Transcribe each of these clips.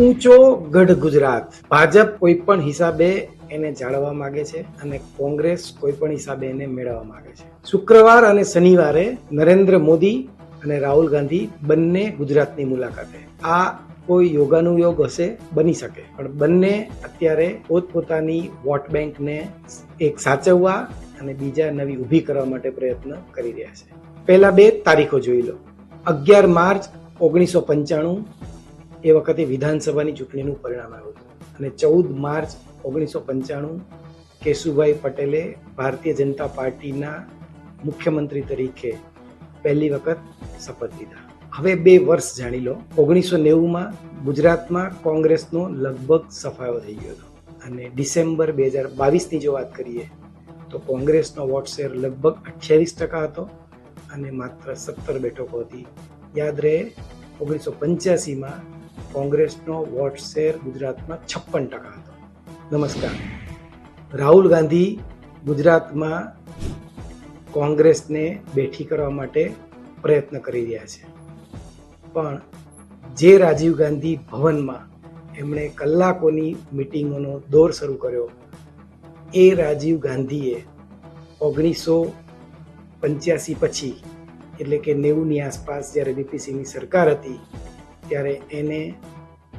ઊંચો ગઢ ગુજરાત. ભાજપ કોઈ પણ હિસાબે એને જાળવવા માંગે છે અને કોંગ્રેસ કોઈ પણ હિસાબે એને મેળવવા માંગે છે. શુક્રવાર અને શનિવારે નરેન્દ્ર મોદી અને રાહુલ ગાંધી બંને ગુજરાતની મુલાકાતે. આ કોઈ યોગાનુયોગ હશે? બની શકે. પણ બંને અત્યારે પોતપોતાની વોટ બેંકને એક સાચવવા અને બીજા નવી ઊભી કરવા માટે પ્રયત્ન કરી રહ્યા છે. પહેલા બે તારીખો જોઈ લો. અગિયાર માર્ચ ઓગણીસો પંચાણું એ વખતે વિધાનસભાની ચૂંટણીનું પરિણામ આવ્યું હતું. અને ચૌદ માર્ચ ઓગણીસો પંચાણું કેશુભાઈ પટેલે ભારતીય જનતા પાર્ટીના મુખ્યમંત્રી તરીકે પહેલી વખત શપથ લીધા. હવે બે વર્ષ જાણી લો, ઓગણીસો નેવુંમાં ગુજરાતમાં કોંગ્રેસનો લગભગ સફાયો થઈ ગયો હતો. અને ડિસેમ્બર બે હજાર બાવીસની જો વાત કરીએ, તો કોંગ્રેસનો વોટ શેર લગભગ અઠ્યાવીસ ટકા હતો અને માત્ર સત્તર બેઠકો હતી. યાદ રહે, ઓગણીસો પંચ્યાસીમાં કોંગ્રેસનો વોટ શેર ગુજરાતમાં છપ્પન ટકા હતો. નમસ્કાર. રાહુલ ગાંધી ગુજરાતમાં કોંગ્રેસને બેઠી કરવા માટે પ્રયત્ન કરી રહ્યા છે. પણ જે રાજીવ ગાંધી ભવનમાં એમણે કલાકોની મિટિંગોનો દોર શરૂ કર્યો, એ રાજીવ ગાંધીએ ઓગણીસો પંચ્યાસી પછી, એટલે કે નેવુંની આસપાસ જ્યારે બીપીસીની સરકાર હતી ત્યારે એને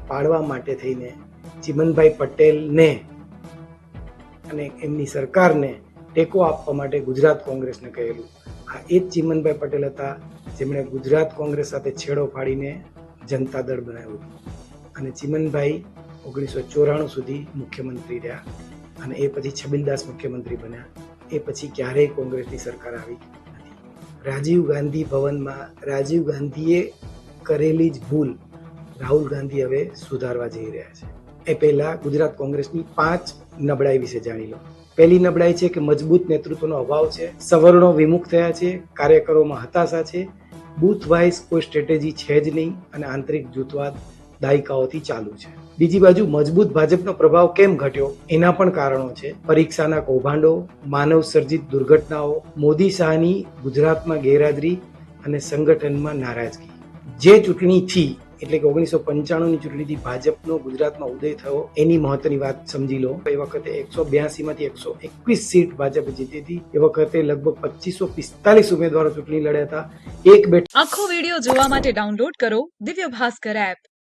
પાડવા માટે થઈને ચિમનભાઈ પટેલને અને એમની સરકારને ટેકો આપવા માટે ગુજરાત કોંગ્રેસને કહેલું. આ એ જ ચિમનભાઈ પટેલ હતા, જેમણે ગુજરાત કોંગ્રેસ સાથે છેડો ફાડીને જનતા દળ બનાવ્યું અને ચિમનભાઈ ઓગણીસો ચોરાણું સુધી મુખ્યમંત્રી રહ્યા અને એ પછી છબીલદાસ મુખ્યમંત્રી બન્યા. એ પછી ક્યારેય કોંગ્રેસની સરકાર આવી રાજીવ ગાંધી ભવનમાં રાજીવ ગાંધીએ કરેલી જ ભૂલ રાહુલ ગાંધી હવે સુધારવા જઈ રહ્યા છે. એ પહેલા ગુજરાત કોંગ્રેસની પાંચ નબળાઈ વિશે જાણી લો. પહેલી નબળાઈ છે કે મજબૂત નેતૃત્વનો અભાવ છે. સવર્ણો વિમુખ થયા છે. કાર્યકરોમાં હતાશા છે. બૂથ વાઇઝ કોઈ સ્ટ્રેટેજી છે જ નહીં અને આંતરિક જૂથવાદ દાયકાઓથી ચાલુ છે. બીજી બાજુ મજબૂત ભાજપનો પ્રભાવ કેમ ઘટ્યો? એના પણ કારણો છે. પરીક્ષાના કૌભાંડો, માનવ સર્જિત દુર્ઘટનાઓ, મોદી શાહની ગુજરાતમાં ગેરહાજરી અને સંગઠનમાં નારાજગી. જે ચૂંટણીથી, એટલે કે ઓગણીસો પંચાણુંની ચૂંટણીથી ભાજપનો ગુજરાતમાં ઉદય થયો, એની મહત્વની વાત સમજી લો. એ વખતે એકસો બ્યાસી માંથી એકસો એકવીસ સીટ ભાજપ જીતી હતી. એ વખતે લગભગ પચીસો પિસ્તાલીસ ઉમેદવારો ચૂંટણી લડ્યા હતા. એક બેઠક આખો વીડિયો જોવા માટે ડાઉનલોડ કરો દિવ્ય ભાસ્કર એપ.